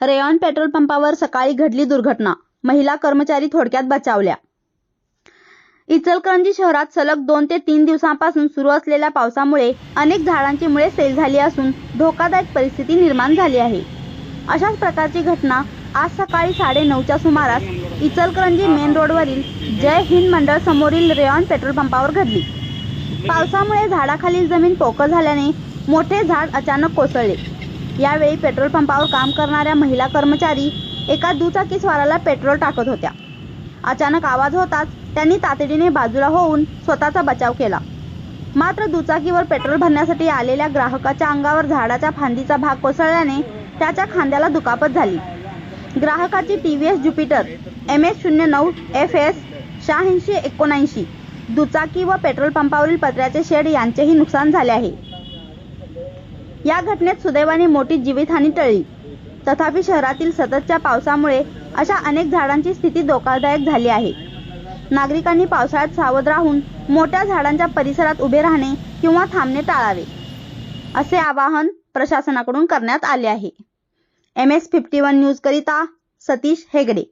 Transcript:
Rayon petrol पंपावर सकाळी घडली दुर्घटना. महिला कर्मचारी थोडक्यात बचावल्या. इचलकरंजी शहरात सलग दोन ते तीन दिवसांपासून सुरू असलेल्या पावसामुळे अनेक झाडांची मुळे सेल झाली असून धोकादायक परिस्थिती निर्माण झाली आहे. अशाच प्रकारची घटना आज सकाळी साडे नऊच्या सुमारास इचलकरंजी मेन रोडवरील जय हिंद मंडळ समोरील रेयॉन पेट्रोल पंपावर घडली. पावसामुळे झाडाखालील जमीन पोकळ झाल्याने मोठे झाड अचानक कोसळले. यावेळी पेट्रोल पंपावर काम करणाऱ्या महिला कर्मचारी एका दुचाकी स्वाराला पेट्रोल टाकत होत्या. अचानक आवाज होताच त्यांनी तातडीने बाजूला होऊन स्वतःचा बचाव केला. मात्र दुचाकीवर पेट्रोल भरण्यासाठी आलेल्या ग्राहकाच्या अंगावर झाडाच्या फांदीचा भाग कोसळल्याने त्याच्या खांद्याला दुखापत झाली. ग्राहकाची T V S Jupiter M S शून्य नऊ एफ एस शहाऐंशी एकोणऐंशी दुचाकी व पेट्रोल पंपावरील पत्र्याचे शेड यांचेही नुकसान झाले आहे. या घटनेत सुदैवाने मोठी जीवितहानी टळली. तथापि शहरातील सततच्या पावसामुळे अशा अनेक झाडांची स्थिती धोकादायक झाली आहे. नागरिकांनी पावसाळ्यात सावध राहून मोठ्या झाडांच्या परिसरात उभे राहणे किंवा थांबणे टाळावे. असे आवाहन प्रशासनाकडून करण्यात आले आहे. M S fifty one news करिता सतीश हेगडे.